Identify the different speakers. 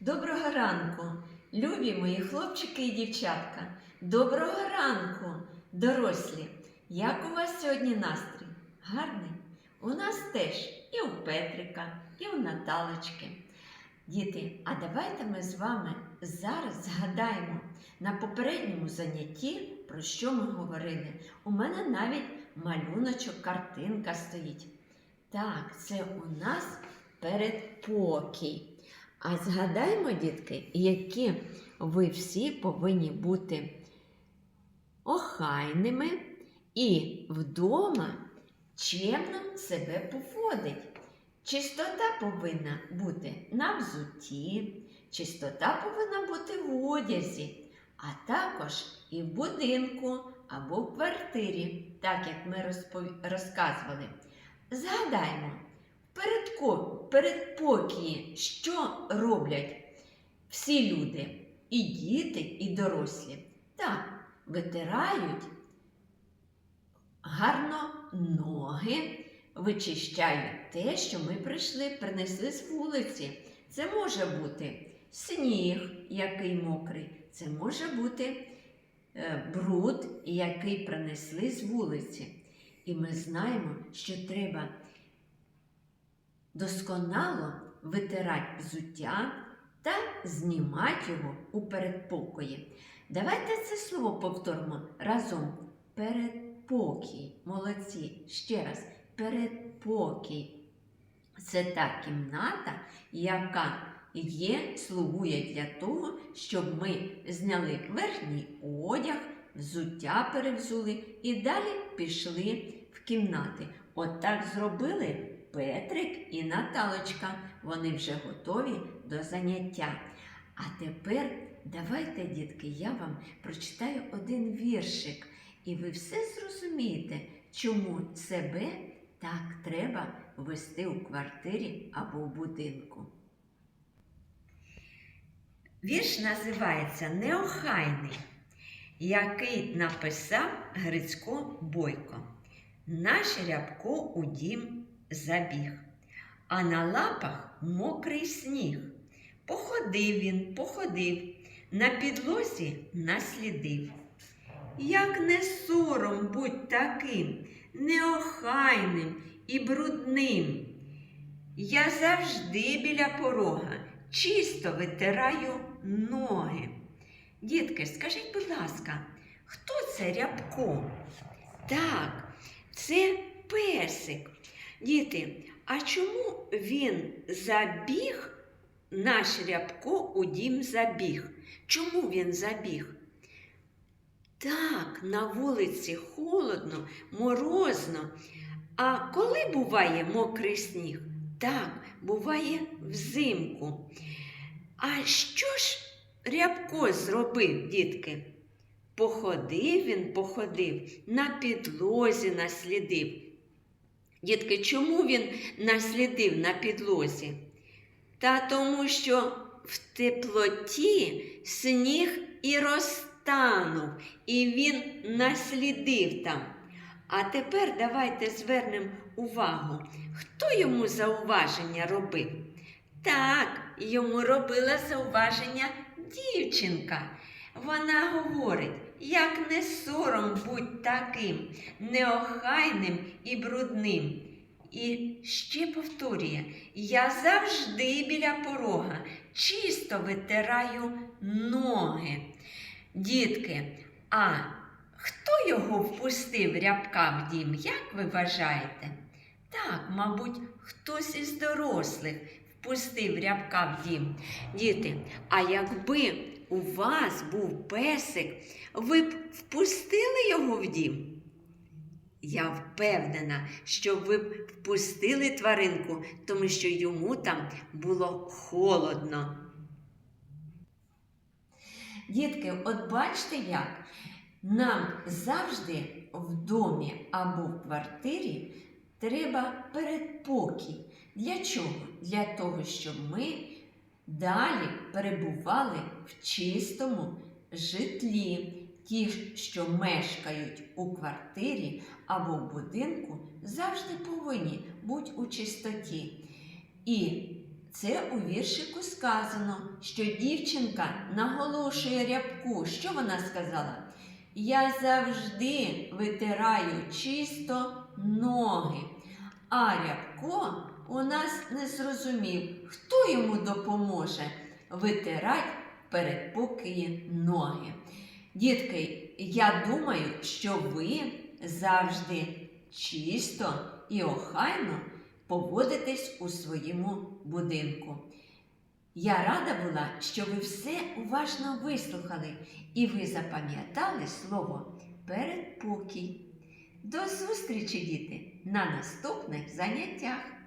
Speaker 1: Доброго ранку, любі мої хлопчики і дівчатка. Доброго ранку, дорослі. Як у вас сьогодні настрій? Гарний? У нас теж і у Петрика, і у Наталочки. Діти, а давайте ми з вами зараз згадаємо на попередньому занятті, про що ми говорили. У мене навіть малюночок, картинка стоїть. Так, це у нас передпокій. А згадаймо, дітки, які ви всі повинні бути охайними і вдома чемно себе поводить. Чистота повинна бути на взутті, чистота повинна бути в одязі, а також і в будинку або в квартирі, так як ми розпов- розказували. Згадаймо, передпокії, що роблять всі люди, і діти, і дорослі. Так, витирають гарно ноги, вичищають те, що ми прийшли, принесли з вулиці. Це може бути сніг, який мокрий, це може бути е, бруд, який принесли з вулиці. І ми знаємо, що треба досконало витирати взуття та знімати його у передпокої. Давайте це слово повторимо разом. Передпокій. Молодці. Ще раз. Передпокій. Це та кімната, яка є, слугує для того, щоб ми зняли верхній одяг, взуття перевзули і далі пішли в кімнати. От так зробили Петрик і Наталочка. Вони вже готові до заняття. А тепер давайте, дітки, я вам прочитаю один віршик, і ви все зрозумієте, чому себе так треба вести у квартирі або в будинку. Вірш називається Неохайний, який написав Грицько Бойко. Наш рябко у дім забіг, а на лапах мокрий сніг. Походив він, походив, на підлозі наслідив. Як не сором будь таким, неохайним і брудним. Я завжди біля порога чисто витираю ноги. Дітки, скажіть, будь ласка, хто це рябко? Так, це песик. Діти, а чому він забіг, наш рябко у дім забіг? Чому він забіг? Так, на вулиці холодно, морозно. А коли буває мокрий сніг? Так, буває взимку. А що ж рябко зробив, дітки? Походив він, походив, на підлозі наслідив. Дітки, чому він наслідив на підлозі? Та тому, що в теплоті сніг і розтанув, і він наслідив там. А тепер давайте звернемо увагу, хто йому зауваження робив? Так, йому робила зауваження дівчинка. Вона говорить, як не сором будь таким, неохайним і брудним. І ще повторює, я завжди біля порога чисто витираю ноги. Дітки, а хто його впустив рябка в дім, як ви вважаєте? Так, мабуть, хтось із дорослих впустив рябка в дім. Діти, а якби у вас був песик, ви б впустили його в дім? Я впевнена, що ви б впустили тваринку, тому що йому там було холодно. Дітки, от бачите як? Нам завжди в домі або в квартирі треба передпокій. Для чого? Для того, щоб ми далі перебували в чистому житлі. Ті, що мешкають у квартирі або в будинку, завжди повинні бути у чистоті. І Це у віршику сказано, що дівчинка наголошує рябку. Що вона сказала? Я завжди витираю чисто ноги. А рябко у нас не зрозумів, хто йому допоможе витирати передпокої ноги. Дітки, я думаю, що ви завжди чисто і охайно поводитесь у своєму будинку. Я рада була, що ви все уважно вислухали і ви запам'ятали слово передпокій. До зустрічі, діти, на наступних заняттях!